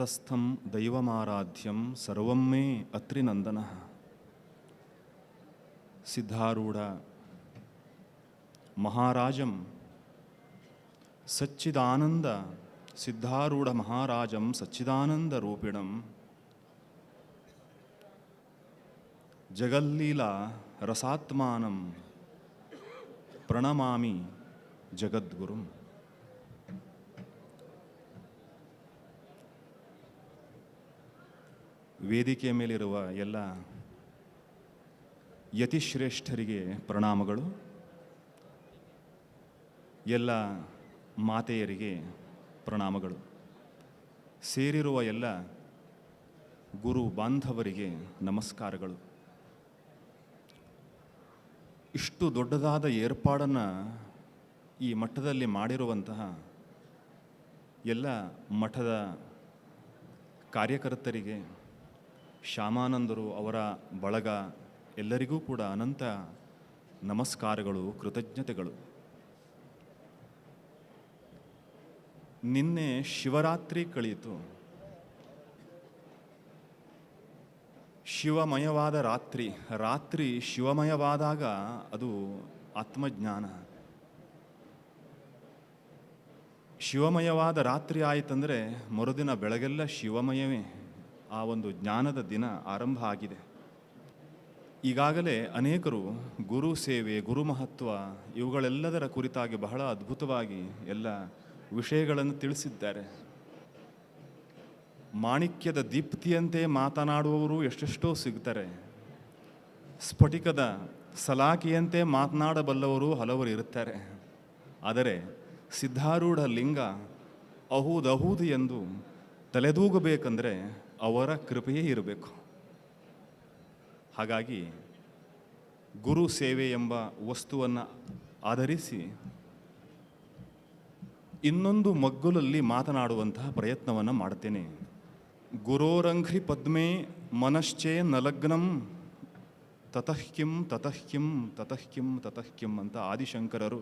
తటస్థం దైవమారాధ్యం సర్వం మే అత్రినందన సిద్ధారూఢ మహారాజం సచ్చిదానంద సిద్ధారూఢ మహారాజం సచ్చిదానంద రూపిణం. జగల్లీల రసాత్మానం ప్రణమామి జగద్గురుం. ವೇದಿಕೆಯ ಮೇಲಿರುವ ಎಲ್ಲ ಯತಿಶ್ರೇಷ್ಠರಿಗೆ ಪ್ರಣಾಮಗಳು. ಎಲ್ಲ ಮಾತೆಯರಿಗೆ ಪ್ರಣಾಮಗಳು. ಸೇರಿರುವ ಎಲ್ಲ ಗುರು ಬಾಂಧವರಿಗೆ ನಮಸ್ಕಾರಗಳು. ಇಷ್ಟು ದೊಡ್ಡದಾದ ಏರ್ಪಾಡನ್ನು ಈ ಮಠದಲ್ಲಿ ಮಾಡಿರುವಂತಹ ಎಲ್ಲ ಮಠದ ಕಾರ್ಯಕರ್ತರಿಗೆ ಶ್ಯಾಮಾನಂದರು ಅವರ ಬಳಗ ಎಲ್ಲರಿಗೂ ಕೂಡ ಅನಂತ ನಮಸ್ಕಾರಗಳು, ಕೃತಜ್ಞತೆಗಳು. ನಿನ್ನೆ ಶಿವರಾತ್ರಿ ಕಳೆಯಿತು. ಶಿವಮಯವಾದ ರಾತ್ರಿ ರಾತ್ರಿ ಶಿವಮಯವಾದಾಗ ಅದು ಆತ್ಮಜ್ಞಾನ. ಶಿವಮಯವಾದ ರಾತ್ರಿ ಆಯಿತಂದರೆ ಮರುದಿನ ಬೆಳಗೆಲ್ಲ ಶಿವಮಯವೇ. ಆ ಒಂದು ಜ್ಞಾನದ ದಿನ ಆರಂಭ ಆಗಿದೆ. ಈಗಾಗಲೇ ಅನೇಕರು ಗುರು ಸೇವೆ, ಗುರು ಮಹತ್ವ ಇವುಗಳೆಲ್ಲದರ ಕುರಿತಾಗಿ ಬಹಳ ಅದ್ಭುತವಾಗಿ ಎಲ್ಲ ವಿಷಯಗಳನ್ನು ತಿಳಿಸಿದ್ದಾರೆ. ಮಾಣಿಕ್ಯದ ದೀಪ್ತಿಯಂತೆ ಮಾತನಾಡುವವರು ಎಷ್ಟೆಷ್ಟೋ ಸಿಗ್ತಾರೆ. ಸ್ಫಟಿಕದ ಸಲಾಕಿಯಂತೆ ಮಾತನಾಡಬಲ್ಲವರು ಹಲವರು ಇರುತ್ತಾರೆ. ಆದರೆ ಸಿದ್ಧಾರೂಢ ಲಿಂಗ ಅಹೂದಹೂದು ಎಂದು ತಲೆದೂಗಬೇಕಂದ್ರೆ ಅವರ ಕೃಪೆಯೇ ಇರಬೇಕು. ಹಾಗಾಗಿ ಗುರು ಸೇವೆ ಎಂಬ ವಸ್ತುವನ್ನು ಆಧರಿಸಿ ಇನ್ನೊಂದು ಮಗ್ಗುಲಲ್ಲಿ ಮಾತನಾಡುವಂತಹ ಪ್ರಯತ್ನವನ್ನು ಮಾಡ್ತೇನೆ ಗುರೋರಂಘ್ರಿ ಪದ್ಮೆ ಮನಶ್ಚೇ ನಲಗ್ನಂ ತತಃ ಕಿಂ ತತಃ ಕಿಂ ಅಂತ ಆದಿಶಂಕರರು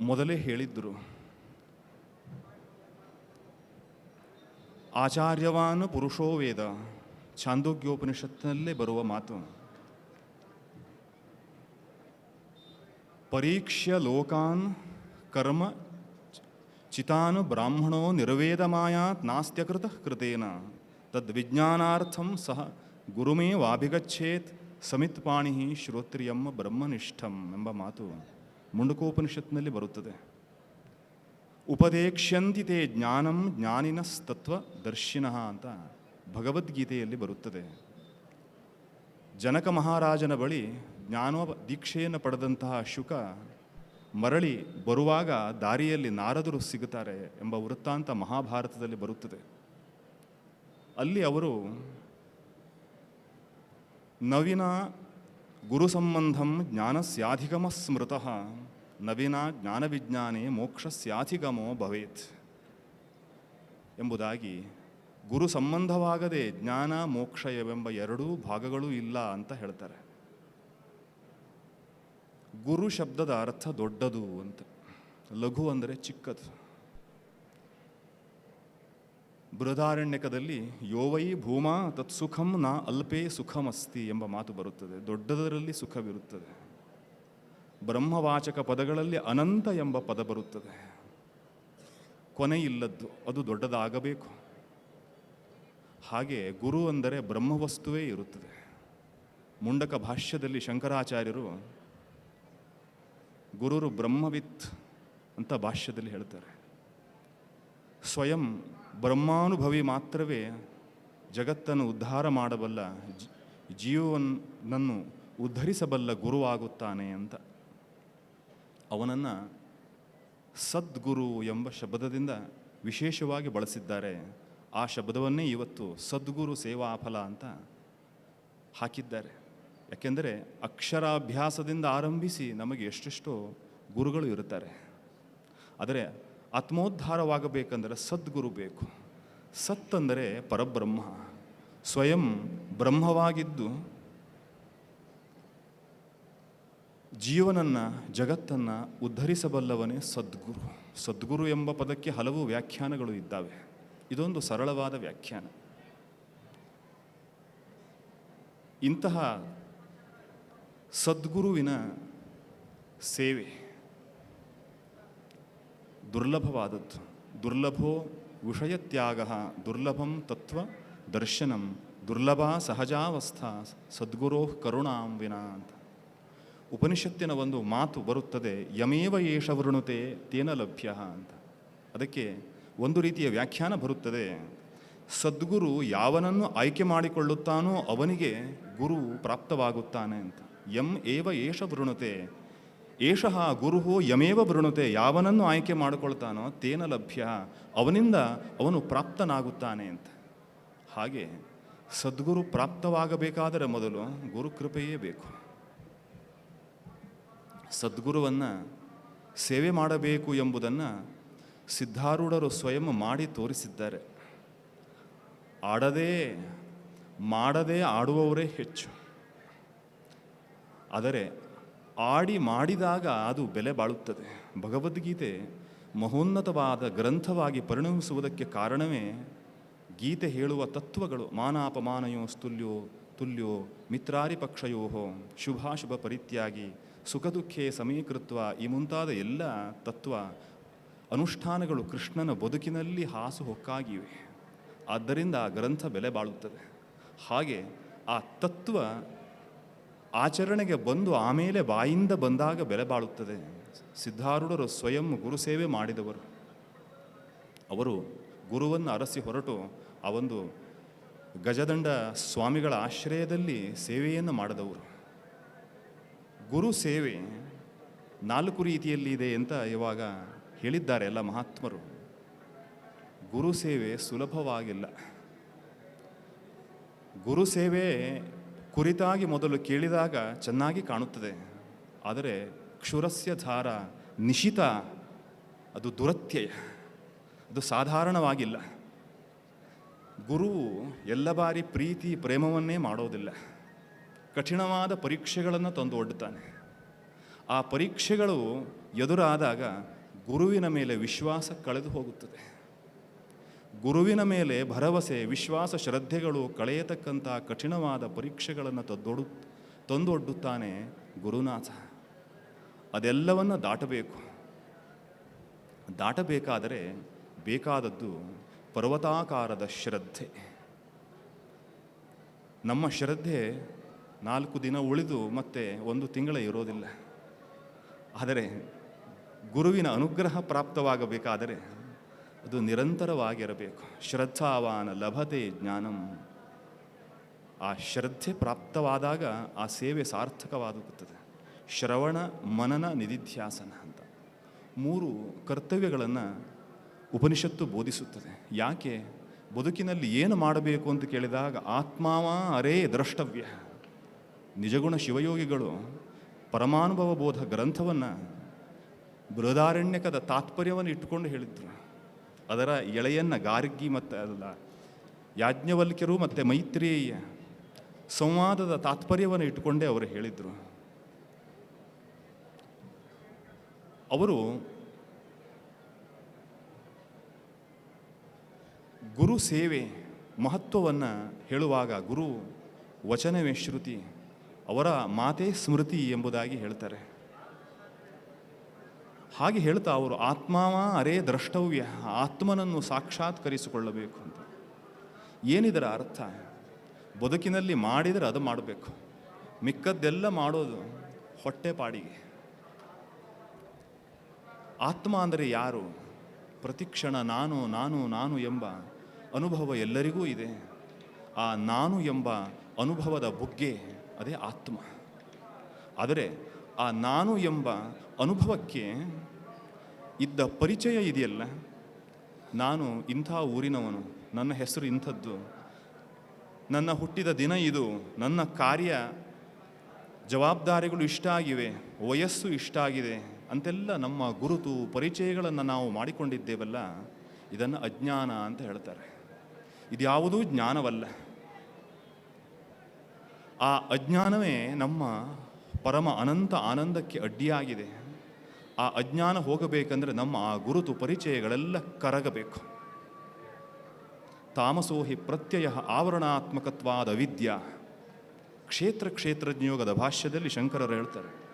ಮೊದಲೇ ಹೇಳಿದ್ರು. ಆಚಾರ್ಯವಾನ್ ಪುರುಷೋ ವೇದ, ಛಾಂದೋಗ್ಯೋಪನಿಷತ್ತಿನಲ್ಲೇ ಬರುವ ಮಾತು. ಪರೀಕ್ಷ್ಯ ಲೋಕಾನ್ ಕರ್ಮ ಚಿತಾನ್ ಬ್ರಾಹ್ಮಣೋ ನಿರ್ವೇದಮಾಯಾತ್ ನಾಸ್ತ್ಯಕೃತ ಕೃತೇನ ತದ್ವಿಜ್ಞಾನಾರ್ಥಂ ಸಹ ಗುರುಮೇ ವಾಭಿಗಚ್ಚೇತ್ ಸಮಿತ್ಪಾಣಿ ಶ್ರೋತ್ರಿಯಂ ಬ್ರಹ್ಮನಿಷ್ಠಂ ಎಂಬ ಮಾತು ಮುಂಡಕೋಪನಿಷತ್ನಲ್ಲಿ ಬರುತ್ತದೆ. ಉಪದೇಕ್ಷ್ಯಂತಿ ಜ್ಞಾನಂ ಜ್ಞಾನಂ ಜ್ಞಾನಿನಸ್ತತ್ವ ದರ್ಶಿನಃ ಅಂತ ಭಗವದ್ಗೀತೆಯಲ್ಲಿ ಬರುತ್ತದೆ. ಜನಕ ಮಹಾರಾಜನ ಬಳಿ ಜ್ಞಾನೋ ದೀಕ್ಷೆಯನ್ನು ಪಡೆದಂತಹ ಶುಕ ಮರಳಿ ಬರುವಾಗ ದಾರಿಯಲ್ಲಿ ನಾರದರು ಸಿಗುತ್ತಾರೆ ಎಂಬ ವೃತ್ತಾಂತ ಮಹಾಭಾರತದಲ್ಲಿ ಬರುತ್ತದೆ. ಅಲ್ಲಿ ಅವರು ನವೀನ ಗುರು ಸಂಬಂಧಂ ಜ್ಞಾನಸ್ಯಾಧಿಗಮ ಸ್ಮೃತಃ ನವೀನ ಜ್ಞಾನವಿಜ್ಞಾನೇ ಮೋಕ್ಷಸ್ಯಾಧಿಗಮೋ ಭವೇತ್ ಎಂಬುದಾಗಿ ಗುರು ಸಂಬಂಧವಾಗದೆ ಜ್ಞಾನ, ಮೋಕ್ಷ ಎಂಬ ಎರಡೂ ಭಾಗಗಳೂ ಇಲ್ಲ ಅಂತ ಹೇಳ್ತಾರೆ. ಗುರು ಶಬ್ದದ ಅರ್ಥ ದೊಡ್ಡದು ಅಂತ. ಲಘು ಅಂದರೆ ಚಿಕ್ಕದು. ಬೃಹದಾರಣ್ಯಕದಲ್ಲಿ ಯೋವೈ ಭೂಮಾ ತತ್ಸುಖಂ ನಾ ಅಲ್ಪೇ ಸುಖಮಸ್ತಿ ಎಂಬ ಮಾತು ಬರುತ್ತದೆ. ದೊಡ್ಡದರಲ್ಲಿ ಸುಖವಿರುತ್ತದೆ. ಬ್ರಹ್ಮವಾಚಕ ಪದಗಳಲ್ಲಿ ಅನಂತ ಎಂಬ ಪದ ಬರುತ್ತದೆ. ಕೊನೆಯಿಲ್ಲದ್ದು ಅದು ದೊಡ್ಡದಾಗಬೇಕು. ಹಾಗೆ ಗುರು ಅಂದರೆ ಬ್ರಹ್ಮವಸ್ತುವೇ ಇರುತ್ತದೆ. ಮುಂಡಕ ಭಾಷ್ಯದಲ್ಲಿ ಶಂಕರಾಚಾರ್ಯರು ಗುರುರು ಬ್ರಹ್ಮವಿತ್ ಅಂತ ಭಾಷ್ಯದಲ್ಲಿ ಹೇಳ್ತಾರೆ. ಸ್ವಯಂ ಬ್ರಹ್ಮಾನುಭವಿ ಮಾತ್ರವೇ ಜಗತ್ತನ್ನು ಉದ್ಧಾರ ಮಾಡಬಲ್ಲ ಜೀವನನ್ನು ಉದ್ಧರಿಸಬಲ್ಲ ಗುರುವಾಗುತ್ತಾನೆ ಅಂತ. ಅವನನ್ನು ಸದ್ಗುರು ಎಂಬ ಶಬ್ದದಿಂದ ವಿಶೇಷವಾಗಿ ಬಳಸಿದ್ದಾರೆ. ಆ ಶಬ್ದವನ್ನೇ ಇವತ್ತು ಸದ್ಗುರು ಸೇವಾಫಲ ಅಂತ ಹಾಕಿದ್ದಾರೆ. ಯಾಕೆಂದರೆ ಅಕ್ಷರಾಭ್ಯಾಸದಿಂದ ಆರಂಭಿಸಿ ನಮಗೆ ಎಷ್ಟೆಷ್ಟೋ ಗುರುಗಳು ಇರುತ್ತಾರೆ. ಆದರೆ ಆತ್ಮೋದ್ಧಾರವಾಗಬೇಕಂದರೆ ಸದ್ಗುರು ಬೇಕು. ಸತ್ ಅಂದರೆ ಪರಬ್ರಹ್ಮ. ಸ್ವಯಂ ಬ್ರಹ್ಮವಾಗಿದ್ದು ಜೀವನನ್ನು, ಜಗತ್ತನ್ನು ಉದ್ಧರಿಸಬಲ್ಲವನೇ ಸದ್ಗುರು. ಸದ್ಗುರು ಎಂಬ ಪದಕ್ಕೆ ಹಲವು ವ್ಯಾಖ್ಯಾನಗಳು ಇದ್ದಾವೆ. ಇದೊಂದು ಸರಳವಾದ ವ್ಯಾಖ್ಯಾನ. ಇಂತಹ ಸದ್ಗುರುವಿನ ಸೇವೆ ದುರ್ಲಭವಾದದ್ದು. ದುರ್ಲಭೋ ವಿಷಯತ್ಯಾಗ ದುರ್ಲಭಂ ತತ್ವ ದರ್ಶನಂ. ದುರ್ಲಭ ಸಹಜಾವಸ್ಥಾ ಸದ್ಗುರೋ ಕರುಣಾಂ ವಿನಾ ಅಂತ. ಉಪನಿಷತ್ತಿನ ಒಂದು ಮಾತು ಬರುತ್ತದೆ, ಯಮೇವ ಏಷ ವೃಣುತೆ ತೇನ ಲಭ್ಯ ಅಂತ. ಅದಕ್ಕೆ ಒಂದು ರೀತಿಯ ವ್ಯಾಖ್ಯಾನ ಬರುತ್ತದೆ, ಸದ್ಗುರು ಯಾವನನ್ನು ಆಯ್ಕೆ ಮಾಡಿಕೊಳ್ಳುತ್ತಾನೋ ಅವನಿಗೆ ಗುರು ಪ್ರಾಪ್ತವಾಗುತ್ತಾನೆ ಅಂತ. ಯಂ ಏವ ಏಷ ವೃಣುತೆ, ಏಷಃ ಗುರು ಯಮೇವ ವೃಣುತೆ, ಯಾವನನ್ನು ಆಯ್ಕೆ ಮಾಡಿಕೊಳ್ತಾನೋ ತೇನ ಲಭ್ಯ, ಅವನಿಂದ ಅವನು ಪ್ರಾಪ್ತನಾಗುತ್ತಾನೆ ಅಂತ. ಹಾಗೆ ಸದ್ಗುರು ಪ್ರಾಪ್ತವಾಗಬೇಕಾದರೆ ಮೊದಲು ಗುರು ಕೃಪೆಯೇ ಬೇಕು. ಸದ್ಗುರುವನ್ನು ಸೇವೆ ಮಾಡಬೇಕು ಎಂಬುದನ್ನು ಸಿದ್ಧಾರೂಢರು ಸ್ವಯಂ ಮಾಡಿ ತೋರಿಸಿದ್ದಾರೆ. ಆಡದೇ, ಮಾಡದೇ ಆಡುವವರೇ ಹೆಚ್ಚು. ಆದರೆ, ಆಡಿ ಮಾಡಿದಾಗ ಅದು ಬೆಲೆ ಬಾಳುತ್ತದೆ. ಭಗವದ್ಗೀತೆ ಮಹೋನ್ನತವಾದ ಗ್ರಂಥವಾಗಿ ಪರಿಣಮಿಸುವುದಕ್ಕೆ ಕಾರಣವೇ ಗೀತೆ ಹೇಳುವ ತತ್ವಗಳು, ಮಾನಾಪಮಾನಯೋ ಸ್ತುಲ್ಯೋ ತುಲ್ಯೋ ಮಿತ್ರಾರಿ ಪಕ್ಷಯೋ ಶುಭಾಶುಭ ಪರಿತ್ಯಾಗಿ ಸುಖ ದುಃಖೇ ಸಮೀಕೃತ್ವ ಈ ಮುಂತಾದ ಎಲ್ಲ ತತ್ವ ಅನುಷ್ಠಾನಗಳು ಕೃಷ್ಣನ ಬದುಕಿನಲ್ಲಿ ಹಾಸು ಹೊಕ್ಕಾಗಿವೆ. ಆದ್ದರಿಂದ ಆ ಗ್ರಂಥ ಬೆಲೆ ಬಾಳುತ್ತದೆ. ಹಾಗೆ ಆ ತತ್ವ ಆಚರಣೆಗೆ ಬಂದು ಆಮೇಲೆ ಬಾಯಿಂದ ಬಂದಾಗ ಬೆಲೆ ಬಾಳುತ್ತದೆ. ಸಿದ್ಧಾರೂಢರು ಸ್ವಯಂ ಗುರುಸೇವೆ ಮಾಡಿದವರು. ಅವರು ಗುರುವನ್ನು ಅರಸಿ ಹೊರಟು ಆ ಒಂದು ಗಜದಂಡ ಸ್ವಾಮಿಗಳ ಆಶ್ರಯದಲ್ಲಿ ಸೇವೆಯನ್ನು ಮಾಡಿದವರು. ಗುರು ಸೇವೆ ನಾಲ್ಕು ರೀತಿಯಲ್ಲಿ ಇದೆ ಅಂತ ಇವಾಗ ಹೇಳಿದ್ದಾರೆ ಎಲ್ಲ ಮಹಾತ್ಮರು. ಗುರು ಸೇವೆ ಸುಲಭವಾಗಿಲ್ಲ. ಗುರು ಸೇವೆ ಕುರಿತಾಗಿ ಮೊದಲು ಕೇಳಿದಾಗ ಚೆನ್ನಾಗಿ ಕಾಣುತ್ತದೆ. ಆದರೆ ಕ್ಷುರಸ್ಯ ಧಾರ ನಿಶಿತ ಅದು ದುರತ್ಯಯ, ಅದು ಸಾಧಾರಣವಾಗಿಲ್ಲ. ಗುರು ಎಲ್ಲ ಬಾರಿ ಪ್ರೀತಿ, ಪ್ರೇಮವನ್ನೇ ಮಾಡೋದಿಲ್ಲ. ಕಠಿಣವಾದ ಪರೀಕ್ಷೆಗಳನ್ನು ತಂದು ಒಡ್ಡುತ್ತಾನೆ ಆ ಪರೀಕ್ಷೆಗಳು ಎದುರಾದಾಗ ಗುರುವಿನ ಮೇಲೆ ವಿಶ್ವಾಸ ಕಳೆದು ಹೋಗುತ್ತದೆ. ಗುರುವಿನ ಮೇಲೆ ಭರವಸೆ, ವಿಶ್ವಾಸ, ಶ್ರದ್ಧೆಗಳು ಕಳೆಯತಕ್ಕಂಥ ಕಠಿಣವಾದ ಪರೀಕ್ಷೆಗಳನ್ನು ತದ್ದೊಡು ತಂದೊಡ್ಡುತ್ತಾನೆ ಗುರುನಾಥ. ಅದೆಲ್ಲವನ್ನು ದಾಟಬೇಕು. ದಾಟಬೇಕಾದರೆ ಬೇಕಾದದ್ದು ಪರ್ವತಾಕಾರದ ಶ್ರದ್ಧೆ. ನಮ್ಮ ಶ್ರದ್ಧೆ ನಾಲ್ಕು ದಿನ ಉಳಿದು ಮತ್ತೆ ಒಂದು ತಿಂಗಳ ಇರೋದಿಲ್ಲ. ಆದರೆ ಗುರುವಿನ ಅನುಗ್ರಹ ಪ್ರಾಪ್ತವಾಗಬೇಕಾದರೆ ಅದು ನಿರಂತರವಾಗಿರಬೇಕು. ಶ್ರದ್ಧಾವಾನ ಲಭತೆ ಜ್ಞಾನಂ. ಆ ಶ್ರದ್ಧೆ ಪ್ರಾಪ್ತವಾದಾಗ ಆ ಸೇವೆ ಸಾರ್ಥಕವಾಗುತ್ತದೆ. ಶ್ರವಣ ಮನನ ನಿಧಿಧ್ಯಾಸನ ಅಂತ. ಮೂರು ಕರ್ತವ್ಯಗಳನ್ನು ಉಪನಿಷತ್ತು ಬೋಧಿಸುತ್ತದೆ. ಯಾಕೆ? ಬದುಕಿನಲ್ಲಿ ಏನು ಮಾಡಬೇಕು ಅಂತ ಕೇಳಿದಾಗ ಆತ್ಮಾವ ಅರೇ ದ್ರಷ್ಟವ್ಯ. ನಿಜಗುಣ ಶಿವಯೋಗಿಗಳು ಪರಮಾನುಭವ ಬೋಧ ಗ್ರಂಥವನ್ನು ಬೃಹದಾರಣ್ಯಕದ ತಾತ್ಪರ್ಯವನ್ನು ಇಟ್ಟುಕೊಂಡು ಹೇಳಿದ್ರು. ಅದರ ಎಳೆಯನ್ನು ಗಾರ್ಗಿ ಮತ್ತು ಅಲ್ಲ, ಯಾಜ್ಞವಲ್ಕ್ಯರು ಮತ್ತು ಮೈತ್ರೇಯ ಸಂವಾದದ ತಾತ್ಪರ್ಯವನ್ನು ಇಟ್ಟುಕೊಂಡೇ ಅವರು ಹೇಳಿದರು. ಅವರು ಗುರು ಸೇವೆ ಮಹತ್ವವನ್ನು ಹೇಳುವಾಗ ಗುರು ವಚನವೇ ಶ್ರುತಿ, ಅವರ ಮಾತೇ ಸ್ಮೃತಿ ಎಂಬುದಾಗಿ ಹೇಳ್ತಾರೆ. ಹಾಗೆ ಹೇಳ್ತಾ ಅವರು, ಆತ್ಮಾವ ಅರೇ ದ್ರಷ್ಟವ್ಯ, ಆತ್ಮನನ್ನು ಸಾಕ್ಷಾತ್ಕರಿಸಿಕೊಳ್ಳಬೇಕು ಅಂತ. ಏನಿದರ ಅರ್ಥ? ಬದುಕಿನಲ್ಲಿ ಮಾಡಿದರೆ ಅದು ಮಾಡಬೇಕು. ಮಿಕ್ಕದ್ದೆಲ್ಲ ಮಾಡೋದು ಹೊಟ್ಟೆಪಾಡಿಗೆ ಆತ್ಮ ಅಂದರೆ ಯಾರು? ಪ್ರತಿಕ್ಷಣ ನಾನು ನಾನು ನಾನು ಎಂಬ ಅನುಭವ ಎಲ್ಲರಿಗೂ ಇದೆ. ಆ ನಾನು ಎಂಬ ಅನುಭವದ ಬುಗ್ಗೆ ಅದೇ ಆತ್ಮ. ಆದರೆ ಆ ನಾನು ಎಂಬ ಅನುಭವಕ್ಕೆ ಇದ್ದ ಪರಿಚಯ ಇದೆಯಲ್ಲ? ನಾನು ಇಂಥ ಊರಿನವನು, ನನ್ನ ಹೆಸರು ಇಂಥದ್ದು, ನನ್ನ ಹುಟ್ಟಿದ ದಿನ ಇದು, ನನ್ನ ಕಾರ್ಯ ಜವಾಬ್ದಾರಿಗಳು ಇಷ್ಟ ಆಗಿವೆ, ವಯಸ್ಸು ಇಷ್ಟ ಆಗಿದೆ ಅಂತೆಲ್ಲ ನಮ್ಮ ಗುರುತು ಪರಿಚಯಗಳನ್ನು ನಾವು ಮಾಡಿಕೊಂಡಿದ್ದೇವಲ್ಲ, ಇದನ್ನು ಅಜ್ಞಾನ ಅಂತ ಹೇಳ್ತಾರೆ. ಇದ್ಯಾವುದೂ ಜ್ಞಾನವಲ್ಲ. ಆ ಅಜ್ಞಾನವೇ ನಮ್ಮ ಪರಮ ಅನಂತ ಆನಂದಕ್ಕೆ ಅಡ್ಡಿಯಾಗಿದೆ. ಆ ಅಜ್ಞಾನ ಹೋಗಬೇಕಂದ್ರೆ ನಮ್ಮ ಆ ಗುರುತು ಪರಿಚಯಗಳೆಲ್ಲ ಕರಗಬೇಕು. ತಾಮಸೋಹಿ ಪ್ರತ್ಯಯ ಆವರಣಾತ್ಮಕತ್ವಾದ ವಿದ್ಯಾ. ಕ್ಷೇತ್ರ ಕ್ಷೇತ್ರಜ್ಞಯೋಗದ ಭಾಷ್ಯದಲ್ಲಿ ಶಂಕರರು ಹೇಳ್ತಾರೆ.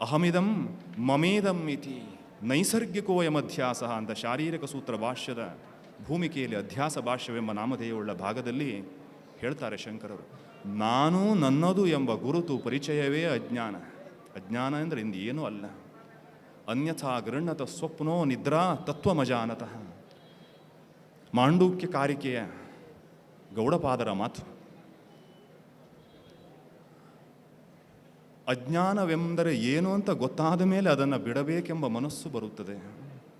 ಅಹಮಿದಂ ಮಮೇದಂ ಇತಿ ನೈಸರ್ಗಿಕೋಯಮಧ್ಯಾಸ ಅಂತ ಶಾರೀರಿಕ ಸೂತ್ರ ಭಾಷ್ಯದ ಭೂಮಿಕೆಯಲ್ಲಿ ಅಧ್ಯಾಸ ಭಾಷ್ಯವೆಂಬ ನಾಮಧೇಯವುಳ್ಳ ಭಾಗದಲ್ಲಿ ಹೇಳ್ತಾರೆ ಶಂಕರರು, ನಾನು ನನ್ನದು ಎಂಬ ಗುರುತು ಪರಿಚಯವೇ ಅಜ್ಞಾನ. ಅಜ್ಞಾನ ಅಂದರೆ ಇಂದು ಏನೂ ಅಲ್ಲ. ಅನ್ಯಥಾ ಗೃಹ್ಣತ ಸ್ವಪ್ನೋ ನಿದ್ರಾ ತತ್ವಮಜಾನತಃ. ಮಾಂಡೂಕ್ಯ ಕಾರಿಕೆಯ ಗೌಡಪಾದರ ಮಾತು. ಅಜ್ಞಾನವೆಂದರೆ ಏನು ಅಂತ ಗೊತ್ತಾದ ಮೇಲೆ ಅದನ್ನು ಬಿಡಬೇಕೆಂಬ ಮನಸ್ಸು ಬರುತ್ತದೆ.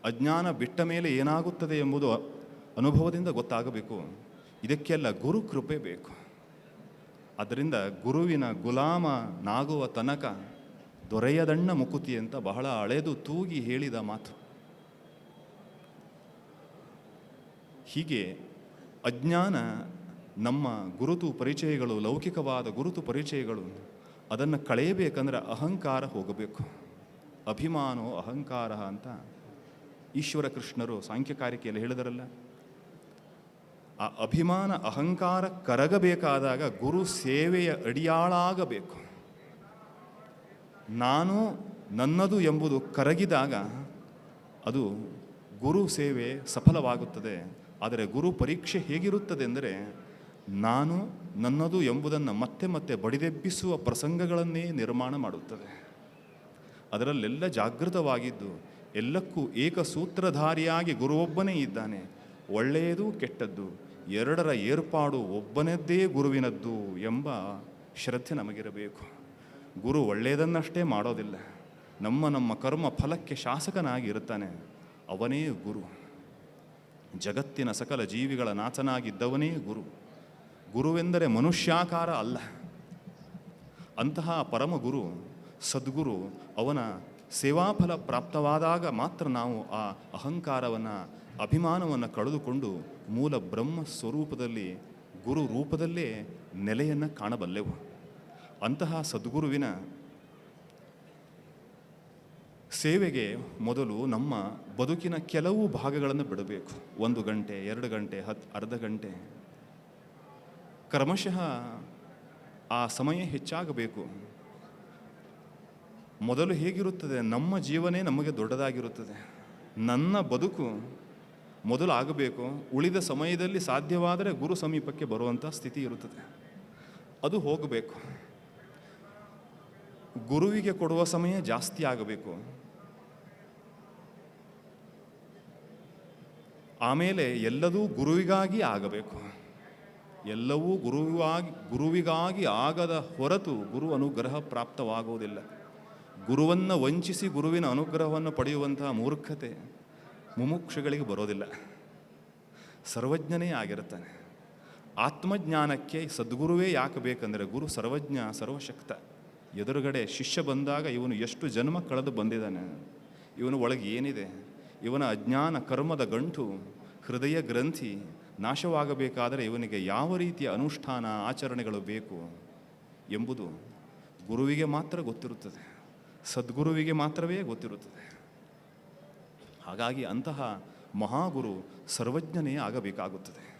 ಅಜ್ಞಾನ ಬಿಟ್ಟ ಮೇಲೆ ಏನಾಗುತ್ತದೆ ಎಂಬುದು ಅನುಭವದಿಂದ ಗೊತ್ತಾಗಬೇಕು. ಇದಕ್ಕೆಲ್ಲ ಗುರು ಕೃಪೆ ಬೇಕು. ಅದರಿಂದ ಗುರುವಿನ ಗುಲಾಮನಾಗುವ ತನಕ ದೊರೆಯದಣ್ಣ ಮುಕುತಿ ಅಂತ ಬಹಳ ಅಳೆದು ತೂಗಿ ಹೇಳಿದ ಮಾತು. ಹೀಗೆ ಅಜ್ಞಾನ ನಮ್ಮ ಗುರುತು ಪರಿಚಯಗಳು, ಲೌಕಿಕವಾದ ಗುರುತು ಪರಿಚಯಗಳು, ಅದನ್ನು ಕಳೆಯಬೇಕಂದ್ರೆ ಅಹಂಕಾರ ಹೋಗಬೇಕು. ಅಭಿಮಾನೋ ಅಹಂಕಾರ ಅಂತ ಈಶ್ವರ ಕೃಷ್ಣರು ಸಾಂಖ್ಯಕಾರಿಕೆಯಲ್ಲಿ ಹೇಳಿದರಲ್ಲ ಆ ಅಭಿಮಾನ ಅಹಂಕಾರ ಕರಗಬೇಕಾದಾಗ ಗುರು ಸೇವೆಯ ಅಡಿಯಾಳಾಗಬೇಕು. ನಾನು ನನ್ನದು ಎಂಬುದು ಕರಗಿದಾಗ ಅದು ಗುರು ಸೇವೆ ಸಫಲವಾಗುತ್ತದೆ. ಆದರೆ ಗುರು ಪರೀಕ್ಷೆ ಹೇಗಿರುತ್ತದೆ ಎಂದರೆ ನಾನು ನನ್ನದು ಎಂಬುದನ್ನು ಮತ್ತೆ ಮತ್ತೆ ಬಡಿದೆಬ್ಬಿಸುವ ಪ್ರಸಂಗಗಳನ್ನೇ ನಿರ್ಮಾಣ ಮಾಡುತ್ತದೆ. ಅದರಲ್ಲೆಲ್ಲ ಜಾಗೃತವಾಗಿದ್ದು ಎಲ್ಲಕ್ಕೂ ಏಕಸೂತ್ರಧಾರಿಯಾಗಿ ಗುರುವೊಬ್ಬನೇ ಇದ್ದಾನೆ. ಒಳ್ಳೆಯದು ಕೆಟ್ಟದ್ದು ಎರಡರ ಏರ್ಪಾಡು ಒಬ್ಬನದ್ದೇ ಗುರುವಿನದ್ದು ಎಂಬ ಶ್ರದ್ಧೆ ನಮಗಿರಬೇಕು. ಗುರು ಒಳ್ಳೆಯದನ್ನಷ್ಟೇ ಮಾಡೋದಿಲ್ಲ. ನಮ್ಮ ನಮ್ಮ ಕರ್ಮ ಫಲಕ್ಕೆ ಶಾಸಕನಾಗಿ ಇರ್ತಾನೆ ಅವನೇ ಗುರು. ಜಗತ್ತಿನ ಸಕಲ ಜೀವಿಗಳ ನಾಥನಾಗಿದ್ದವನೇ ಗುರು. ಗುರುವೆಂದರೆ ಮನುಷ್ಯಾಕಾರ ಅಲ್ಲ. ಅಂತಹ ಪರಮ ಗುರು, ಸದ್ಗುರು, ಅವನ ಸೇವಾಫಲ ಪ್ರಾಪ್ತವಾದಾಗ ಮಾತ್ರ ನಾವು ಆ ಅಹಂಕಾರವನ್ನು ಅಭಿಮಾನವನ್ನು ಕಳೆದುಕೊಂಡು ಮೂಲ ಬ್ರಹ್ಮ ಸ್ವರೂಪದಲ್ಲಿ ಗುರು ರೂಪದಲ್ಲೇ ನೆಲೆಯನ್ನು ಕಾಣಬಲ್ಲೆವು. ಅಂತಹ ಸದ್ಗುರುವಿನ ಸೇವೆಗೆ ಮೊದಲು ನಮ್ಮ ಬದುಕಿನ ಕೆಲವು ಭಾಗಗಳನ್ನು ಬಿಡಬೇಕು. ಒಂದು ಗಂಟೆ, ಎರಡು ಗಂಟೆ ಹತ್ತು ಅರ್ಧ ಗಂಟೆ. ಕ್ರಮಶಃ ಆ ಸಮಯ ಹೆಚ್ಚಾಗಬೇಕು. ಮೊದಲು ಹೇಗಿರುತ್ತದೆ? ನಮ್ಮ ಜೀವನೇ ನಮಗೆ ದೊಡ್ಡದಾಗಿರುತ್ತದೆ. ನನ್ನ ಬದುಕು ಮೊದಲು ಆಗಬೇಕು, ಉಳಿದ ಸಮಯದಲ್ಲಿ ಸಾಧ್ಯವಾದರೆ ಗುರು ಸಮೀಪಕ್ಕೆ ಬರುವಂಥ ಸ್ಥಿತಿ ಇರುತ್ತದೆ. ಅದು ಹೋಗಬೇಕು. ಗುರುವಿಗೆ ಕೊಡುವ ಸಮಯ ಜಾಸ್ತಿ ಆಗಬೇಕು. ಆಮೇಲೆ ಎಲ್ಲದೂ ಗುರುವಿಗಾಗಿ ಆಗಬೇಕು. ಎಲ್ಲವೂ ಗುರುವಾಗಿ ಗುರುವಿಗಾಗಿ ಆಗದ ಹೊರತು ಗುರು ಅನುಗ್ರಹ ಪ್ರಾಪ್ತವಾಗುವುದಿಲ್ಲ. ಗುರುವನ್ನು ವಂಚಿಸಿ ಗುರುವಿನ ಅನುಗ್ರಹವನ್ನು ಪಡೆಯುವಂತಹ ಮೂರ್ಖತೆ. ಮುಮುಕ್ಷುಗಳಿಗೆ ಬರೋದಿಲ್ಲ. ಸರ್ವಜ್ಞನೇ ಆಗಿರುತ್ತಾನೆ. ಆತ್ಮಜ್ಞಾನಕ್ಕೆ ಸದ್ಗುರುವೇ ಯಾಕೆ ಬೇಕಂದರೆ ಗುರು ಸರ್ವಜ್ಞ, ಸರ್ವಶಕ್ತ. ಎದುರುಗಡೆ ಶಿಷ್ಯ ಬಂದಾಗ ಇವನು ಎಷ್ಟು ಜನ್ಮ ಕಳೆದು ಬಂದಿದ್ದಾನೆ. ಇವನು ಒಳಗೆ ಏನಿದೆ? ಇವನ ಅಜ್ಞಾನ ಕರ್ಮದ ಗಂಟು, ಹೃದಯ ಗ್ರಂಥಿ ನಾಶವಾಗಬೇಕಾದರೆ ಇವನಿಗೆ ಯಾವ ರೀತಿಯ ಅನುಷ್ಠಾನ, ಆಚರಣೆಗಳು ಬೇಕು ಎಂಬುದು ಗುರುವಿಗೆ ಮಾತ್ರ ಗೊತ್ತಿರುತ್ತದೆ. ಸದ್ಗುರುವಿಗೆ ಮಾತ್ರವೇ ಗೊತ್ತಿರುತ್ತದೆ. ಹಾಗಾಗಿ ಅಂತಹ ಮಹಾಗುರು ಸರ್ವಜ್ಞನೇ ಆಗಬೇಕಾಗುತ್ತದೆ.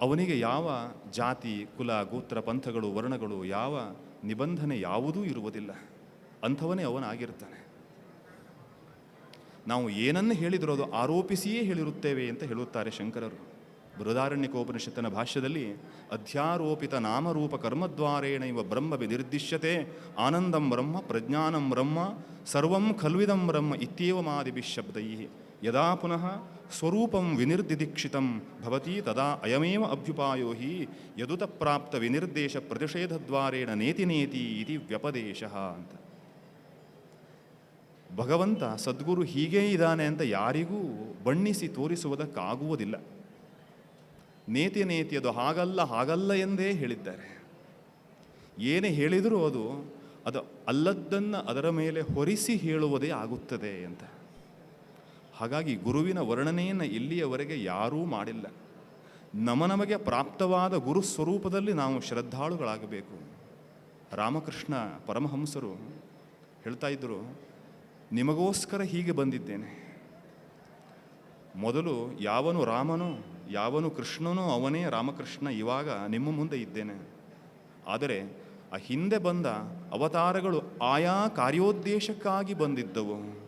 ಅವನಿಗೆ ಯಾವ ಜಾತಿ, ಕುಲ, ಗೋತ್ರ, ಪಂಥಗಳು, ವರ್ಣಗಳು, ಯಾವ ನಿಬಂಧನೆ ಯಾವುದೂ ಇರುವುದಿಲ್ಲ. ಅಂಥವನೇ ಅವನಾಗಿರ್ತಾನೆ ನಾವು ಏನನ್ನು ಹೇಳಿದರೂ ಅದು ಆರೋಪಿಸಿಯೇ ಹೇಳಿರುತ್ತೇವೆ ಅಂತ ಹೇಳುತ್ತಾರೆ ಶಂಕರರು. ಬೃಹದಾರಣ್ಯಕೋಪನಿಷತ್ತಿನ ಭಾಷ್ಯದಲ್ಲಿ ಅಧ್ಯಾರೋಪಿತ ನಾಮರೂಪ ಕರ್ಮದ್ವಾರೇಣ ಇವ ಬ್ರಹ್ಮ ವಿನಿರ್ದಿಶ್ಯತೆ, ಆನಂದಂ ಬ್ರಹ್ಮ, ಪ್ರಜ್ಞಾನಂ ಬ್ರಹ್ಮ, ಸರ್ವಂ ಖಲ್ವಿದಂ ಬ್ರಹ್ಮ ಇತ್ಯೇವಮಾದಿಭಿಃ ಶಬ್ದೈಃ. ಯದಾ ಪುನಃ ಸ್ವರೂಪಂ ವಿನಿರ್ದಿದೀಕ್ಷಿತಂ ಭವತಿ ತದಾ ಅಯಮೇವ ಅಭ್ಯುಪಾಯೋ ಹಿ ಯದುತ ಪ್ರಾಪ್ತ ವಿನಿರ್ದೇಶ ಪ್ರತಿಷೇಧದ್ವಾರೇಣ ನೇತಿ ನೇತಿ ಇತಿ ವ್ಯಪದೇಶ ಅಂತ. ಭಗವಂತ ಸದ್ಗುರು ಹೀಗೇ ಇದ್ದಾನೆ ಅಂತ ಯಾರಿಗೂ ಬಣ್ಣಿಸಿ ತೋರಿಸುವುದಕ್ಕಾಗುವುದಿಲ್ಲ. ನೇತಿ ನೇತಿ ಅದು ಹಾಗಲ್ಲ ಹಾಗಲ್ಲ ಎಂದೇ ಹೇಳಿದ್ದಾರೆ. ಏನೇ ಹೇಳಿದರೂ ಅದು ಅದು ಅಲ್ಲದ್ದನ್ನು ಅದರ ಮೇಲೆ ಹೊರಿಸಿ ಹೇಳುವುದೇ ಆಗುತ್ತದೆ ಅಂತ. ಹಾಗಾಗಿ ಗುರುವಿನ ವರ್ಣನೆಯನ್ನು ಇಲ್ಲಿಯವರೆಗೆ ಯಾರೂ ಮಾಡಿಲ್ಲ. ನಮ ನಮಗೆ ಪ್ರಾಪ್ತವಾದ ಗುರು ಸ್ವರೂಪದಲ್ಲಿ ನಾವು ಶ್ರದ್ಧಾಳುಗಳಾಗಬೇಕು. ರಾಮಕೃಷ್ಣ ಪರಮಹಂಸರು ಹೇಳ್ತಾ ಇದ್ದರು ನಿಮಗೋಸ್ಕರ ಹೀಗೆ ಬಂದಿದ್ದೇನೆ. ಮೊದಲು ಯಾವನು ರಾಮನೋ ಯಾವನು ಕೃಷ್ಣನೋ ಅವನೇ ರಾಮಕೃಷ್ಣ ಇವಾಗ ನಿಮ್ಮ ಮುಂದೆ ಇದ್ದೇನೆ. ಆದರೆ ಆ ಹಿಂದೆ ಬಂದ ಅವತಾರಗಳು ಆಯಾ ಕಾರ್ಯೋದ್ದೇಶಕ್ಕಾಗಿ ಬಂದಿದ್ದವು.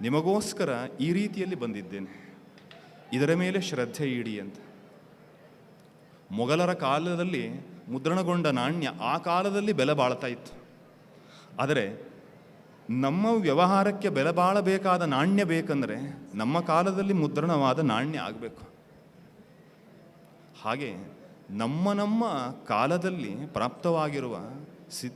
ನಿಮಗೋಸ್ಕರ ಈ ರೀತಿಯಲ್ಲಿ ಬಂದಿದ್ದೇನೆ. ಇದರ ಮೇಲೆ ಶ್ರದ್ಧೆ ಇಡಿ ಅಂತ. ಮೊಘಲರ ಕಾಲದಲ್ಲಿ ಮುದ್ರಣಗೊಂಡ ನಾಣ್ಯ ಆ ಕಾಲದಲ್ಲಿ ಬೆಲೆ ಬಾಳ್ತಾ ಇತ್ತು. ಆದರೆ ನಮ್ಮ ವ್ಯವಹಾರಕ್ಕೆ ಬೆಲೆ ಬಾಳಬೇಕಾದ ನಾಣ್ಯ ಬೇಕಂದರೆ ನಮ್ಮ ಕಾಲದಲ್ಲಿ ಮುದ್ರಣವಾದ ನಾಣ್ಯ ಆಗಬೇಕು. ಹಾಗೆ ನಮ್ಮ ನಮ್ಮ ಕಾಲದಲ್ಲಿ ಪ್ರಾಪ್ತವಾಗಿರುವ ಸಿದ್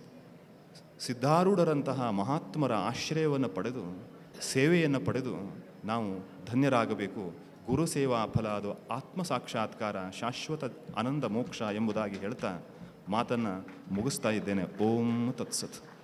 ಸಿದ್ಧಾರೂಢರಂತಹ ಮಹಾತ್ಮರ ಆಶ್ರಯವನ್ನು ಪಡೆದು, ಸೇವೆಯನ್ನು ಪಡೆದು ನಾವು ಧನ್ಯರಾಗಬೇಕು. ಗುರು ಸೇವಾ ಫಲ ಅದು ಆತ್ಮ ಸಾಕ್ಷಾತ್ಕಾರ ಶಾಶ್ವತ ಆನಂದ ಮೋಕ್ಷ ಎಂಬುದಾಗಿ ಹೇಳ್ತಾ ಮಾತನ್ನು ಮುಗಿಸ್ತಾ ಇದ್ದೇನೆ. ಓಂ ತತ್ಸತ್.